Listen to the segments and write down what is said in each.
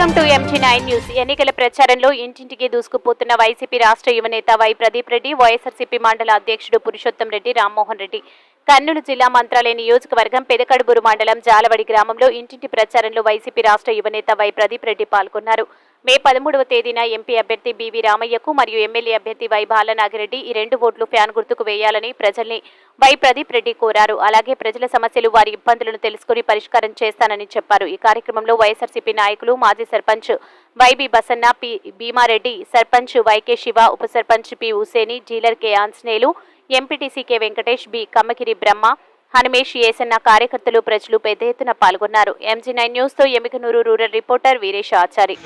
Empty nine news ఎన్నికల ప్రచారంలో ఇంటింటికి దూసుకుపోతున్న వైసీపీ రాష్ట్ర యువనేత వై ప్రదీప్ రెడ్డి వైఎస్ఆర్సీపీ మండల అధ్యక్షుడు పురుషోత్తం రెడ్డి రామ్మోహన్ రెడ్డి. కర్నూలు జిల్లా మంత్రాలయ నియోజకవర్గం పెదకడుబూరు మండలం జాలవడి గ్రామంలో ఇంటింటి ప్రచారంలో వైసీపీ రాష్ట్ర యువనేత వై ప్రదీప్ రెడ్డి పాల్గొన్నారు. మే పదమూడవ తేదీన ఎంపీ అభ్యర్థి బీవీ రామయ్యకు మరియు ఎమ్మెల్యే అభ్యర్థి వై బాలనాగిరెడ్డి ఈ రెండు ఓట్లు ఫ్యాన్ గుర్తుకు వేయాలని ప్రజల్ని వై ప్రదీప్ రెడ్డి కోరారు. అలాగే ప్రజల సమస్యలు వారి ఇబ్బందులను తెలుసుకుని పరిష్కారం చేస్తానని చెప్పారు. ఈ కార్యక్రమంలో వైఎస్ఆర్సీపీ నాయకులు మాజీ sarpanch YB Basanna P Bheema Reddy sarpanch YK Siva ఉప sarpanch P Huseni జీలర్ K Anjaneyulu MPTC K Venkatesh B Kammakiri Brahma Hanumesh Esanna కార్యకర్తలు ప్రజలు పెద్ద ఎత్తున పాల్గొన్నారు. MG nine న్యూస్తో Emmiganur rural reporter Veeresh Achari.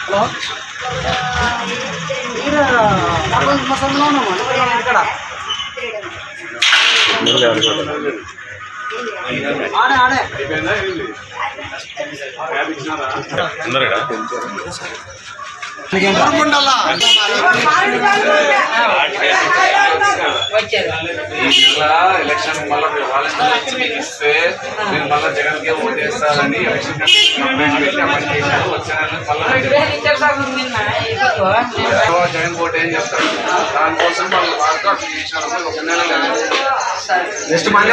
Hello இருக்கடா ஆடே ஆடே అందరడా ఎలక్షన్ మళ్ళీ వాళ్ళకి ఇస్తే మీరు మళ్ళీ జగన్ కే ఓటు ఎలక్షన్ చేశారు. జగన్ ఓటు ఏం చెప్తారు దానికోసం వాళ్ళు బాగా చేసినారు ఒక నెల నెక్స్ట్ మళ్ళీ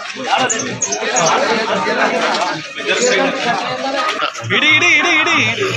ఇడి ఇడి ఇడి ఇడి ఇడి